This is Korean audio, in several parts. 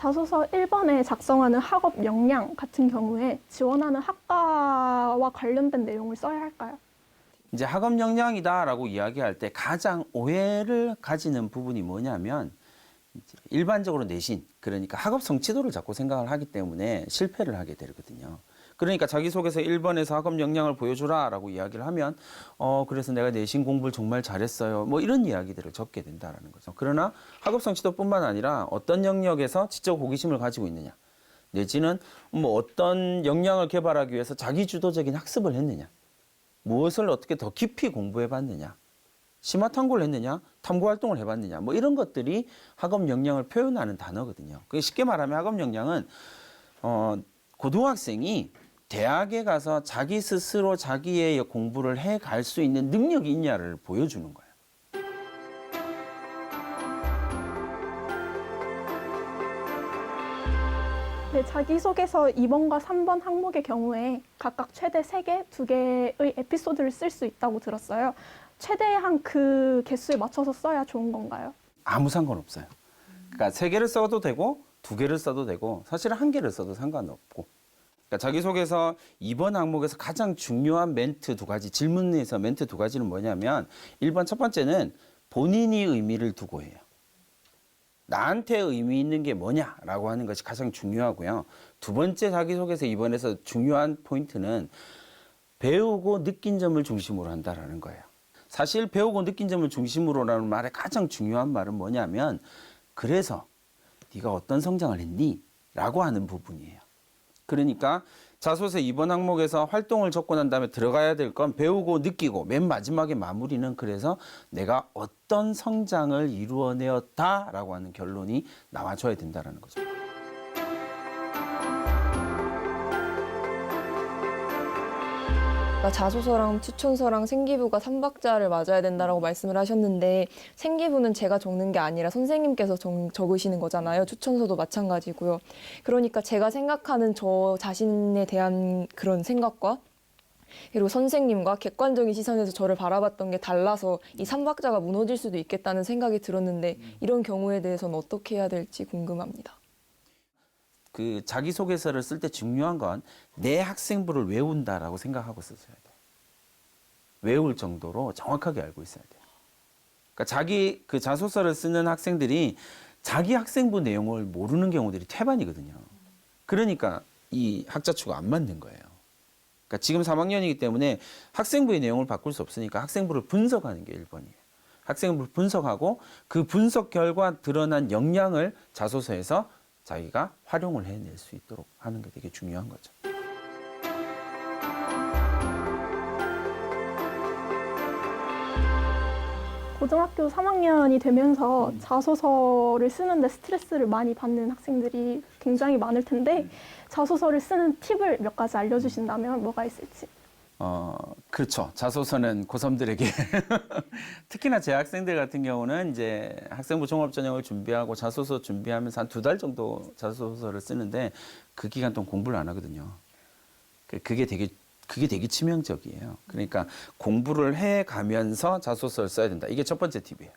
자소서 1번에 작성하는 학업 역량 같은 경우에 지원하는 학과와 관련된 내용을 써야 할까요? 이제 학업 역량이다라고 이야기할 때 가장 오해를 가지는 부분이 뭐냐면 이제 일반적으로 내신 그러니까 학업 성취도를 자꾸 생각을 하기 때문에 실패를 하게 되거든요. 그러니까 자기소개서 1번에서 학업 역량을 보여주라라고 이야기를 하면 어 그래서 내가 내신 공부를 정말 잘했어요. 뭐 이런 이야기들을 적게 된다라는 거죠. 그러나 학업 성취도뿐만 아니라 어떤 영역에서 지적 호기심을 가지고 있느냐 내지는 뭐 어떤 역량을 개발하기 위해서 자기 주도적인 학습을 했느냐 무엇을 어떻게 더 깊이 공부해 봤느냐 심화 탐구를 했느냐 탐구 활동을 해봤느냐 뭐 이런 것들이 학업 역량을 표현하는 단어거든요. 그게 쉽게 말하면 학업 역량은 어 고등학생이 대학에 가서 자기 스스로 자기의 공부를 해 갈 수 있는 능력이 있냐를 보여주는 거예요. 네, 자기소개서 2번과 3번 항목의 경우에 각각 최대 3개, 2개의 에피소드를 쓸 수 있다고 들었어요. 최대한 그 개수에 맞춰서 써야 좋은 건가요? 아무 상관없어요. 그러니까 세 개를 써도 되고 두 개를 써도 되고 사실 한 개를 써도 상관없고. 그러니까 자기소개서 2번 항목에서 가장 중요한 멘트 두 가지 질문에서 멘트 두 가지는 뭐냐면 1번 첫 번째는 본인이 의미를 두고 해요. 나한테 의미 있는 게 뭐냐라고 하는 것이 가장 중요하고요. 두 번째 자기소개서 2번에서 중요한 포인트는 배우고 느낀 점을 중심으로 한다라는 거예요. 사실 배우고 느낀 점을 중심으로라는 말의 가장 중요한 말은 뭐냐면 그래서 네가 어떤 성장을 했니? 라고 하는 부분이에요. 그러니까 자소서 2번 항목에서 활동을 적고 난 다음에 들어가야 될 건 배우고 느끼고 맨 마지막에 마무리는 그래서 내가 어떤 성장을 이루어내었다라고 하는 결론이 나와줘야 된다라는 거죠. 그러니까 자소서랑 추천서랑 생기부가 3박자를 맞아야 된다라고 말씀을 하셨는데 생기부는 제가 적는 게 아니라 선생님께서 적, 적으시는 거잖아요. 추천서도 마찬가지고요. 그러니까 제가 생각하는 저 자신에 대한 그런 생각과 그리고 선생님과 객관적인 시선에서 저를 바라봤던 게 달라서 이 3박자가 무너질 수도 있겠다는 생각이 들었는데 이런 경우에 대해서는 어떻게 해야 될지 궁금합니다. 그 자기소개서를 쓸 때 중요한 건 내 학생부를 외운다라고 생각하고 쓰셔야 돼요. 외울 정도로 정확하게 알고 있어야 돼요. 그러니까 자기 그 자소서를 쓰는 학생들이 자기 학생부 내용을 모르는 경우들이 태반이거든요. 그러니까 이 학자추가 안 맞는 거예요. 그러니까 지금 3학년이기 때문에 학생부의 내용을 바꿀 수 없으니까 학생부를 분석하는 게 1번이에요. 학생부를 분석하고 그 분석 결과 드러난 역량을 자소서에서 자기가 활용을 해낼 수 있도록 하는 게 되게 중요한 거죠. 고등학교 3학년이 되면서 자소서를 쓰는데 스트레스를 많이 받는 학생들이 굉장히 많을 텐데 자소서를 쓰는 팁을 몇 가지 알려주신다면 뭐가 있을지. 어, 그렇죠. 자소서는 고3들에게 특히나 제 학생들 같은 경우는 이제 학생부 종합 전형을 준비하고 자소서 준비하면서 한 두 달 정도 자소서를 쓰는데 그 기간 동안 공부를 안 하거든요. 그- 그게 되게 그게 되게 치명적이에요. 그러니까 공부를 해 가면서 자소서를 써야 된다. 이게 첫 번째 팁이에요.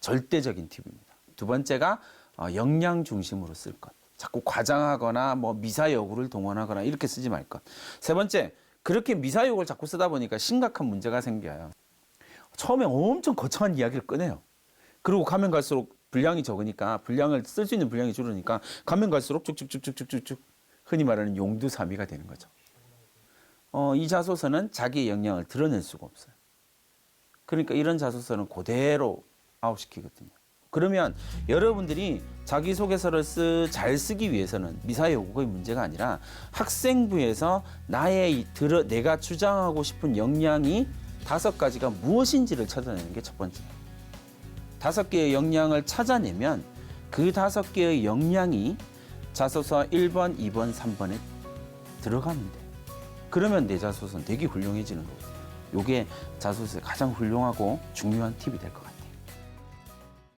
절대적인 팁입니다. 두 번째가 어, 역량 중심으로 쓸 것. 자꾸 과장하거나 뭐 미사 여구를 동원하거나 이렇게 쓰지 말 것. 세 번째, 그렇게 미사여구를 자꾸 쓰다 보니까 심각한 문제가 생겨요. 처음에 엄청 거창한 이야기를 꺼내요. 그리고 가면 갈수록 분량이 적으니까 분량을 쓸 수 있는 분량이 줄으니까 가면 갈수록 쭉쭉쭉쭉쭉쭉 흔히 말하는 용두사미가 되는 거죠. 어, 이 자소서는 자기의 역량을 드러낼 수가 없어요. 그러니까 이런 자소서는 그대로 아웃시키거든요. 그러면 여러분들이 자기소개서를 쓰, 잘 쓰기 위해서는 미사여구의 문제가 아니라 학생부에서 나의 이 들어, 내가 주장하고 싶은 역량이 다섯 가지가 무엇인지를 찾아내는 게 첫 번째예요. 다섯 개의 역량을 찾아내면 그 다섯 개의 역량이 자소서 1번, 2번, 3번에 들어가면 돼요. 그러면 내 자소서는 되게 훌륭해지는 거거든요. 요게 자소서의 가장 훌륭하고 중요한 팁이 될 것 같아요.